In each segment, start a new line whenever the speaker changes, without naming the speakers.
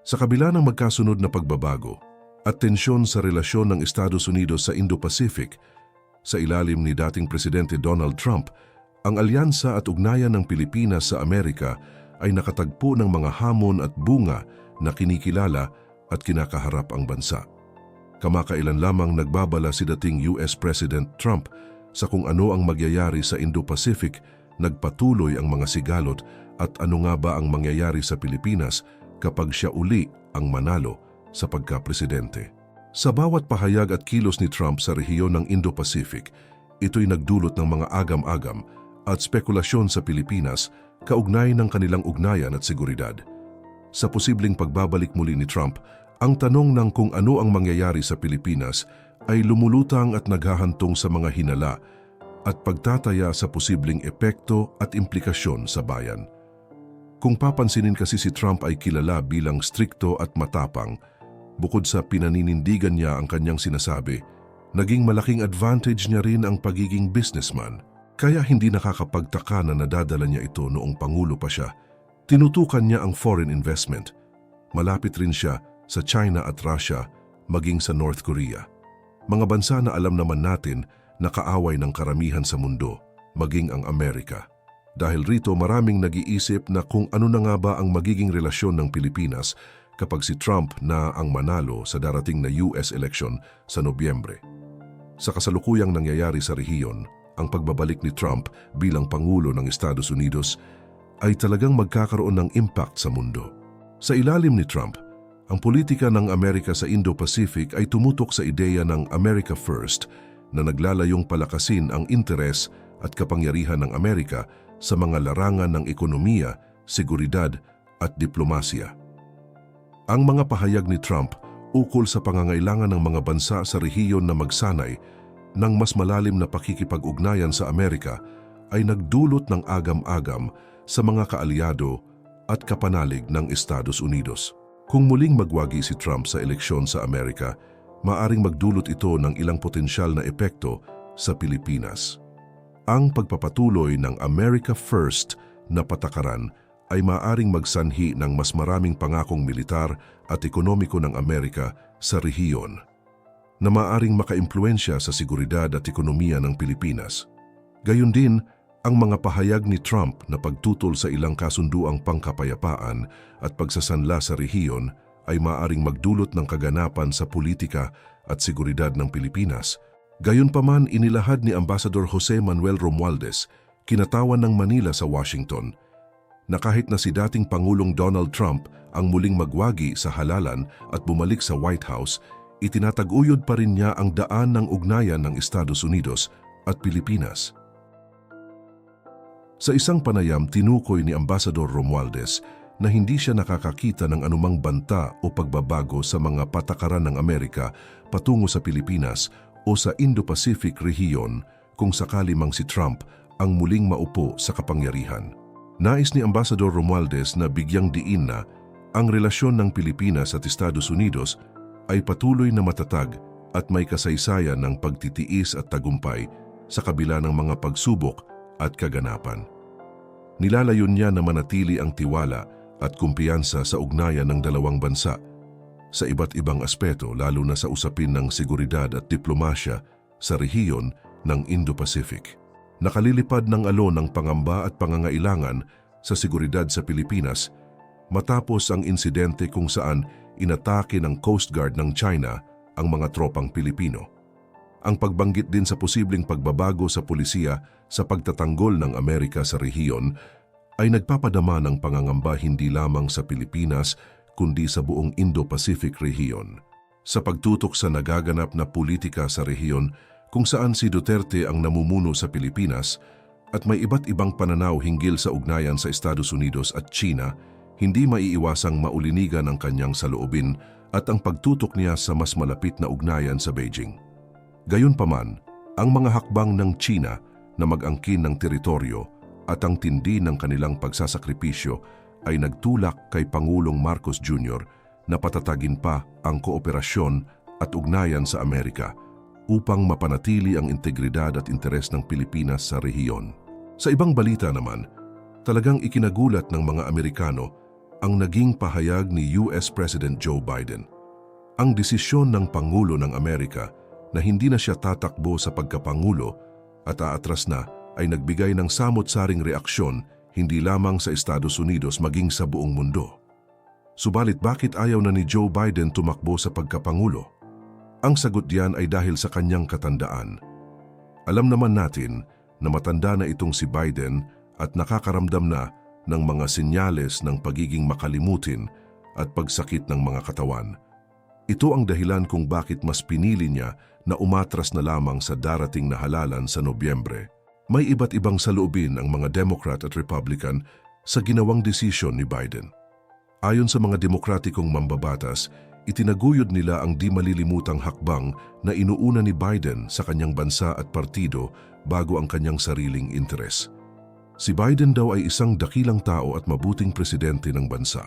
Sa kabila ng magkasunod na pagbabago at tensyon sa relasyon ng Estados Unidos sa Indo-Pacific, sa ilalim ni dating Presidente Donald Trump, ang alyansa at ugnayan ng Pilipinas sa Amerika ay nakatagpo ng mga hamon at bunga na kinikilala at kinakaharap ang bansa. Kamakailan lamang nagbabala si dating US President Trump sa kung ano ang magyayari sa Indo-Pacific, nagpatuloy ang mga sigalot at ano nga ba ang mangyayari sa Pilipinas kapag siya uli ang manalo sa pagka-presidente. Sa bawat pahayag at kilos ni Trump sa rehiyon ng Indo-Pacific, ito'y nagdulot ng mga agam-agam at spekulasyon sa Pilipinas kaugnay ng kanilang ugnayan at seguridad. Sa posibleng pagbabalik muli ni Trump, ang tanong ng kung ano ang mangyayari sa Pilipinas ay lumulutang at naghahantong sa mga hinala at pagtataya sa posibleng epekto at implikasyon sa bayan. Kung papansinin kasi si Trump ay kilala bilang strikto at matapang, bukod sa pinaninindigan niya ang kanyang sinasabi, naging malaking advantage niya rin ang pagiging businessman. Kaya hindi nakakapagtaka na nadadala niya ito noong Pangulo pa siya. Tinutukan niya ang foreign investment. Malapit rin siya sa China at Russia, maging sa North Korea. Mga bansa na alam naman natin na kaaway ng karamihan sa mundo, maging ang Amerika. Dahil rito maraming nag-iisip na kung ano na nga ba ang magiging relasyon ng Pilipinas kapag si Trump na ang manalo sa darating na US election sa Nobyembre. Sa kasalukuyang nangyayari sa rehiyon, ang pagbabalik ni Trump bilang Pangulo ng Estados Unidos ay talagang magkakaroon ng impact sa mundo. Sa ilalim ni Trump, ang politika ng Amerika sa Indo-Pacific ay tumutok sa ideya ng America First na naglalayong palakasin ang interes at kapangyarihan ng Amerika sa mga larangan ng ekonomiya, seguridad at diplomasya. Ang mga pahayag ni Trump ukol sa pangangailangan ng mga bansa sa rehiyon na magsanay ng mas malalim na pakikipag-ugnayan sa Amerika ay nagdulot ng agam-agam sa mga kaalyado at kapanalig ng Estados Unidos. Kung muling magwagi si Trump sa eleksyon sa Amerika, maaring magdulot ito ng ilang potensyal na epekto sa Pilipinas. Ang pagpapatuloy ng America First na patakaran ay maaring magsanhi ng mas maraming pangakong militar at ekonomiko ng Amerika sa rehiyon na maaring makaimpluensya sa seguridad at ekonomiya ng Pilipinas. Gayun din, ang mga pahayag ni Trump na pagtutol sa ilang kasunduang pangkapayapaan at pagsasanla sa rehiyon ay maaring magdulot ng kaganapan sa politika at seguridad ng Pilipinas. Gayunpaman inilahad ni Ambassador Jose Manuel Romualdez, kinatawan ng Manila sa Washington, na kahit na si dating Pangulong Donald Trump ang muling magwagi sa halalan at bumalik sa White House, itinataguyod pa rin niya ang daan ng ugnayan ng Estados Unidos at Pilipinas. Sa isang panayam, tinukoy ni Ambassador Romualdez na hindi siya nakakakita ng anumang banta o pagbabago sa mga patakaran ng Amerika patungo sa Pilipinas o sa Indo-Pacific rehiyon kung sakali mang si Trump ang muling maupo sa kapangyarihan. Nais ni Ambassador Romualdez na bigyang diin na ang relasyon ng Pilipinas at Estados Unidos ay patuloy na matatag at may kasaysayan ng pagtitiis at tagumpay sa kabila ng mga pagsubok at kaganapan. Nilalayon niya na manatili ang tiwala at kumpiyansa sa ugnayan ng dalawang bansa sa iba't ibang aspeto lalo na sa usapin ng seguridad at diplomasya sa rehiyon ng Indo-Pacific. Nakalilipad ng alon ng pangamba at pangangailangan sa seguridad sa Pilipinas matapos ang insidente kung saan inatake ng Coast Guard ng China ang mga tropang Pilipino. Ang pagbanggit din sa posibleng pagbabago sa pulisya sa pagtatanggol ng Amerika sa rehiyon ay nagpapadama ng pangangamba hindi lamang sa Pilipinas kundi sa buong Indo-Pacific rehiyon. Sa pagtutok sa nagaganap na politika sa rehiyon kung saan si Duterte ang namumuno sa Pilipinas at may iba't ibang pananaw hinggil sa ugnayan sa Estados Unidos at China, hindi maiiwasang maulinigan ang kanyang saloobin at ang pagtutok niya sa mas malapit na ugnayan sa Beijing. Gayunpaman, ang mga hakbang ng China na mag-angkin ng teritoryo at ang tindi ng kanilang pagsasakripisyo ay nagtulak kay Pangulong Marcos Jr. na patatagin pa ang kooperasyon at ugnayan sa Amerika upang mapanatili ang integridad at interes ng Pilipinas sa rehiyon. Sa ibang balita naman, talagang ikinagulat ng mga Amerikano ang naging pahayag ni US President Joe Biden. Ang desisyon ng Pangulo ng Amerika na hindi na siya tatakbo sa pagkapangulo at aatras na ay nagbigay ng samot-saring reaksyon hindi lamang sa Estados Unidos maging sa buong mundo. Subalit bakit ayaw na ni Joe Biden tumakbo sa pagkapangulo? Ang sagot diyan ay dahil sa kanyang katandaan. Alam naman natin na matanda na itong si Biden at nakakaramdam na ng mga senyales ng pagiging makalimutin at pagsakit ng mga katawan. Ito ang dahilan kung bakit mas pinili niya na umatras na lamang sa darating na halalan sa Nobyembre. May iba't ibang saloobin ang mga Democrat at Republican sa ginawang desisyon ni Biden. Ayon sa mga demokratikong mambabatas, itinaguyod nila ang di malilimutang hakbang na inuuna ni Biden sa kanyang bansa at partido bago ang kanyang sariling interes. Si Biden daw ay isang dakilang tao at mabuting presidente ng bansa.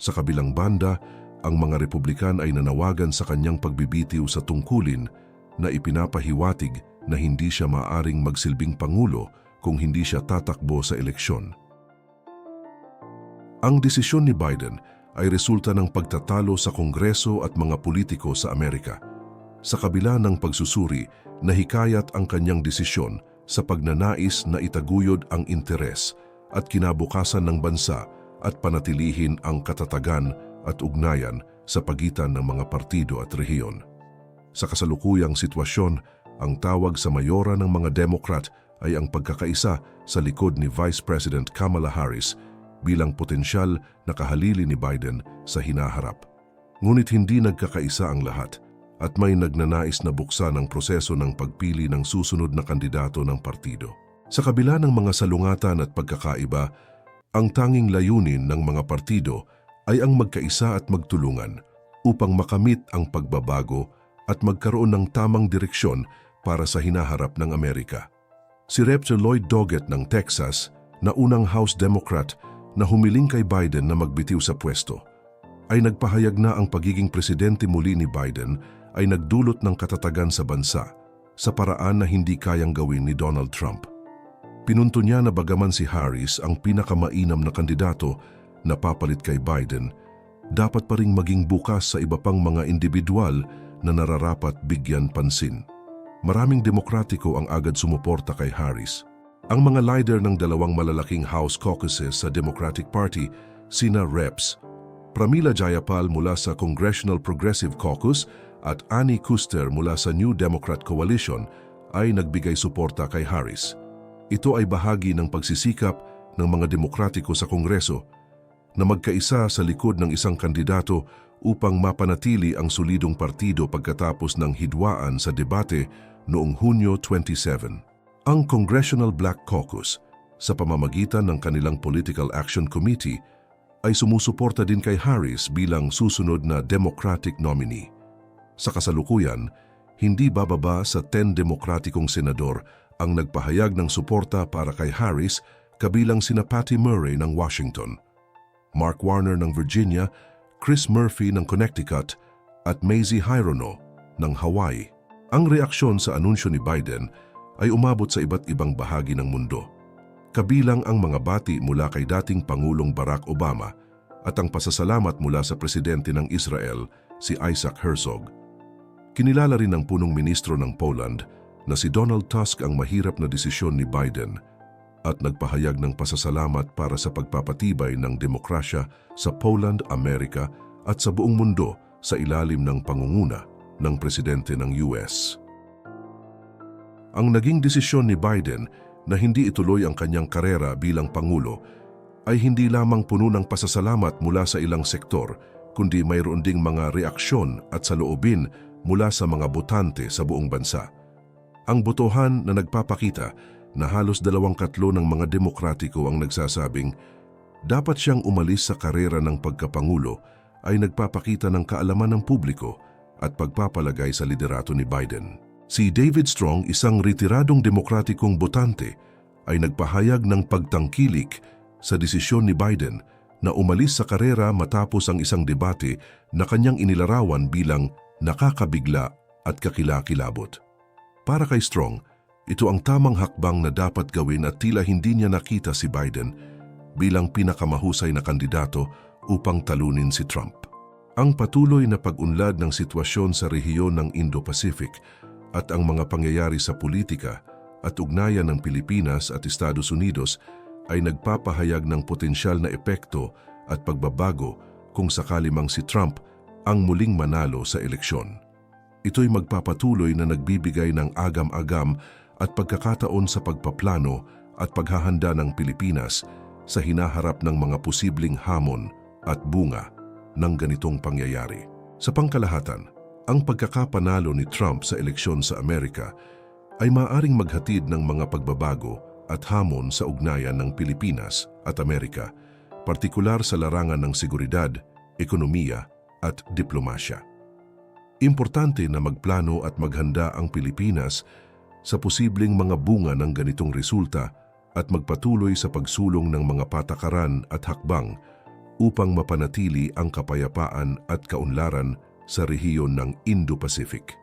Sa kabilang banda, ang mga Republikan ay nanawagan sa kanyang pagbibitiw sa tungkulin na ipinapahiwatig na hindi siya maaring magsilbing pangulo kung hindi siya tatakbo sa eleksyon. Ang desisyon ni Biden ay resulta ng pagtatalo sa Kongreso at mga politiko sa Amerika. Sa kabila ng pagsusuri, nahikayat ang kanyang desisyon sa pagnanais na itaguyod ang interes at kinabukasan ng bansa at panatilihin ang katatagan at ugnayan sa pagitan ng mga partido at rehiyon. Sa kasalukuyang sitwasyon, ang tawag sa mayora ng mga Democrat ay ang pagkakaisa sa likod ni Vice President Kamala Harris bilang potensyal na kahalili ni Biden sa hinaharap. Ngunit hindi nagkakaisa ang lahat at may nagnanais na buksan ang proseso ng pagpili ng susunod na kandidato ng partido. Sa kabila ng mga salungatan at pagkakaiba, ang tanging layunin ng mga partido ay ang magkaisa at magtulungan upang makamit ang pagbabago at magkaroon ng tamang direksyon para sa hinaharap ng Amerika. Si Rep. Lloyd Doggett ng Texas, na unang House Democrat na humiling kay Biden na magbitiw sa pwesto, ay nagpahayag na ang pagiging presidente muli ni Biden ay nagdulot ng katatagan sa bansa sa paraan na hindi kayang gawin ni Donald Trump. Pinunto niya na bagaman si Harris ang pinakamainam na kandidato na papalit kay Biden, dapat pa ring maging bukas sa iba pang mga individual na nararapat bigyan pansin. Maraming demokratiko ang agad sumuporta kay Harris. Ang mga leader ng dalawang malalaking House caucuses sa Democratic Party, sina Reps, Pramila Jayapal mula sa Congressional Progressive Caucus at Annie Kuster mula sa New Democrat Coalition ay nagbigay suporta kay Harris. Ito ay bahagi ng pagsisikap ng mga demokratiko sa Kongreso na magkaisa sa likod ng isang kandidato upang mapanatili ang solidong partido pagkatapos ng hidwaan sa debate noong Hunyo 27. Ang Congressional Black Caucus sa pamamagitan ng kanilang Political Action Committee ay sumusuporta din kay Harris bilang susunod na Democratic nominee. Sa kasalukuyan, hindi bababa sa 10 demokratikong senador ang nagpahayag ng suporta para kay Harris kabilang sina Patty Murray ng Washington, Mark Warner ng Virginia, Chris Murphy ng Connecticut at Mazie Hirono ng Hawaii. Ang reaksyon sa anunsyo ni Biden ay umabot sa iba't ibang bahagi ng mundo. Kabilang ang mga bati mula kay dating Pangulong Barack Obama at ang pasasalamat mula sa presidente ng Israel, si Isaac Herzog. Kinilala rin ng punong ministro ng Poland na si Donald Tusk ang mahirap na desisyon ni Biden at nagpahayag ng pasasalamat para sa pagpapatibay ng demokrasya sa Poland, Amerika at sa buong mundo sa ilalim ng pangunguna ng presidente ng US. Ang naging desisyon ni Biden na hindi ituloy ang kanyang karera bilang Pangulo ay hindi lamang puno ng pasasalamat mula sa ilang sektor, kundi mayroon ding mga reaksyon at saloobin mula sa mga botante sa buong bansa. Ang botohan na nagpapakita na halos dalawang katlo ng mga demokratiko ang nagsasabing dapat siyang umalis sa karera ng pagkapangulo ay nagpapakita ng kaalaman ng publiko at pagpapalagay sa liderato ni Biden. Si David Strong, isang retiradong demokratikong botante, ay nagpahayag ng pagtangkilik sa desisyon ni Biden na umalis sa karera matapos ang isang debate na kanyang inilarawan bilang nakakabigla at kakilakilabot. Para kay Strong, ito ang tamang hakbang na dapat gawin at tila hindi niya nakita si Biden bilang pinakamahusay na kandidato upang talunin si Trump. Ang patuloy na pag-unlad ng sitwasyon sa rehiyon ng Indo-Pacific at ang mga pangyayari sa politika at ugnayan ng Pilipinas at Estados Unidos ay nagpapahayag ng potensyal na epekto at pagbabago kung sakali mang si Trump ang muling manalo sa eleksyon. Ito'y magpapatuloy na nagbibigay ng agam-agam at pagkakataon sa pagpaplano at paghahanda ng Pilipinas sa hinaharap ng mga posibleng hamon at bunga ng ganitong pangyayari. Sa pangkalahatan, ang pagkakapanalo ni Trump sa eleksyon sa Amerika ay maaring maghatid ng mga pagbabago at hamon sa ugnayan ng Pilipinas at Amerika, partikular sa larangan ng seguridad, ekonomiya at diplomasya. Importante na magplano at maghanda ang Pilipinas sa posibleng mga bunga ng ganitong resulta at magpatuloy sa pagsulong ng mga patakaran at hakbang upang mapanatili ang kapayapaan at kaunlaran sa rehiyon ng Indo-Pacific.